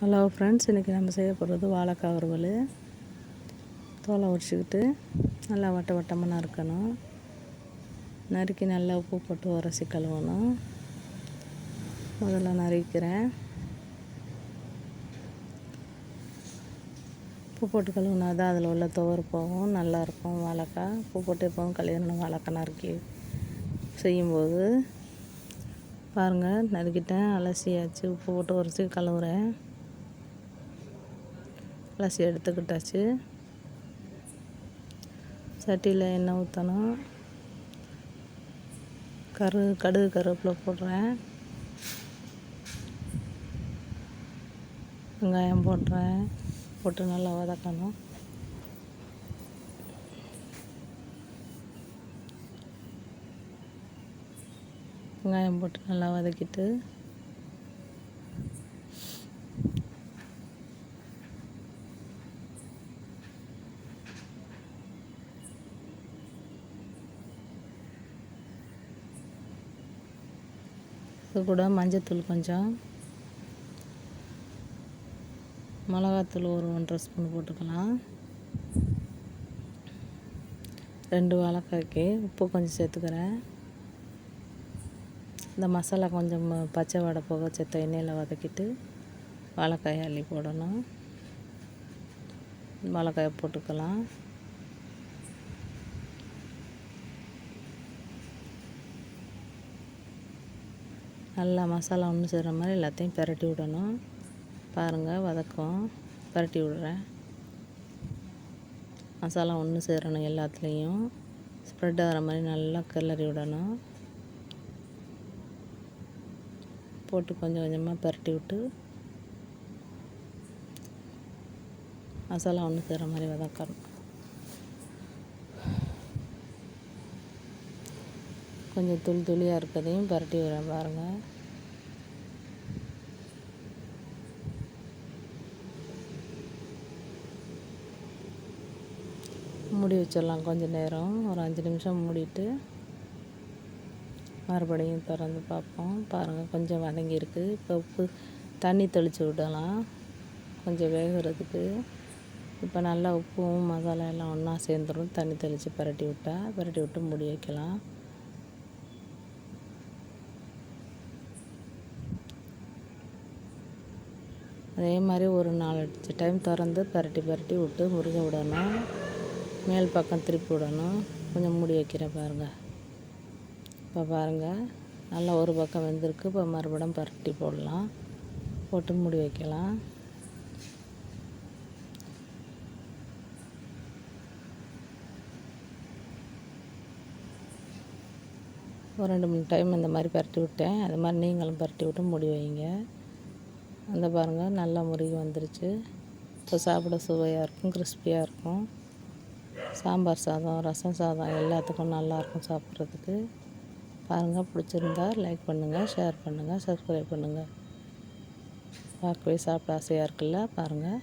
Hello friends இன்றைக்கி நம்ம செய்ய போகிறது வாழைக்காய் வறுவல். தோலை உரிச்சிக்கிட்டு நல்லா வட்ட வட்டமாக நறுக்கணும். நறுக்கி நல்லா உப்பு போட்டு உரசி கழுவணும். முதல்ல நறுக்கிறேன். உப்பு போட்டு கழுவுனா தான் அதில் உள்ள துவர் போகும். நல்லாயிருக்கும் வாழைக்காய். உப்பு போட்டு எப்போவும் கல்யாணம் வாழைக்காய் நறுக்கி செய்யும்போது. பாருங்கள் நறுக்கிட்டேன். அலசியாச்சு. உப்பு போட்டு உரசி கழுவுறேன். அலசி எடுத்துக்கிட்டாச்சு. சட்டியில் எண்ணெய் ஊற்றணும் கரு கடுகு கருவேப்பிலை போடுறேன். வெங்காயம் போடுறேன். போட்டு நல்லா வதக்கணும். வெங்காயம் போட்டு நல்லா வதக்கிட்டு இது கூட மஞ்சத்தூள் கொஞ்சம். மிளகாத்தூள் ஒரு ஒன்றரை ஸ்பூன் போட்டுக்கலாம். ரெண்டு வாழைக்காய்க்கு உப்பு கொஞ்சம் சேர்த்துக்கிறேன். இந்த மசாலா கொஞ்சம் பச்சை வடை போக சேர்த்த எண்ணெயில் வதக்கிட்டு வாழைக்காய் அள்ளி போடணும். வாழைக்காயை போட்டுக்கலாம். நல்லா மசாலா ஒன்று சேர்கிற மாதிரி எல்லாத்தையும் பரட்டி விடணும். பாருங்கள் வதக்கம். பரட்டி விடுறேன். மசாலா ஒன்று சேரணும் எல்லாத்துலேயும். ஸ்ப்ரெட் ஆகிற மாதிரி நல்லா கிளறி விடணும். போட்டு கொஞ்சம் கொஞ்சமாக பரட்டி விட்டு மசாலா ஒன்று சேர்கிற மாதிரி வதக்கணும். கொஞ்சம் துளி துளியாக இருக்கிறதையும் பரட்டி விட பாருங்கள் மூடி வச்சிடலாம் கொஞ்சம் நேரம். ஒரு அஞ்சு நிமிஷம் மூடிட்டு மறுபடியும் திறந்து பார்ப்போம். பாருங்கள் கொஞ்சம் வதங்கியிருக்கு இப்போ உப்பு தண்ணி தெளித்து விடலாம். கொஞ்சம் வேகிறதுக்கு. இப்போ நல்லா உப்பும் மசாலா எல்லாம் ஒன்றா சேர்ந்துடும் தண்ணி தெளித்து பரட்டி விட்டால் பரட்டி விட்டு மூடி வைக்கலாம். அதே மாதிரி ஒரு நாலஞ்சு டைம் திறந்து பரட்டி பரட்டி விட்டு முருக விடணும். மேல் பக்கம் திருப்பி விடணும். கொஞ்சம் மூடி வைக்கிறேன் பாருங்கள் இப்போ பாருங்கள் நல்லா ஒரு பக்கம் வெந்திருக்கு. இப்போ மறுபடியும் பரட்டி போடலாம். போட்டு மூடி வைக்கலாம். ஒரு ரெண்டு மூணு டைம் இந்த மாதிரி பரட்டி விட்டேன். அது மாதிரி நீங்களும் பரட்டி விட்டு மூடி வைங்க. அந்த பாருங்கள் நல்லா முருகி வந்துருச்சு. இப்போ சாப்பிட சுவையாக இருக்கும் கிறிஸ்பியாக இருக்கும். சாம்பார் சாதம் ரசம் சாதம் எல்லாத்துக்கும் நல்லாயிருக்கும் சாப்பிட்றதுக்கு. பாருங்கள் பிடிச்சிருந்தா லைக் பண்ணுங்கள் ஷேர் பண்ணுங்கள் சப்ஸ்கிரைப் பண்ணுங்கள் பார்க்கவே சாப்பிட ஆசையாக இருக்குல்ல பாருங்கள்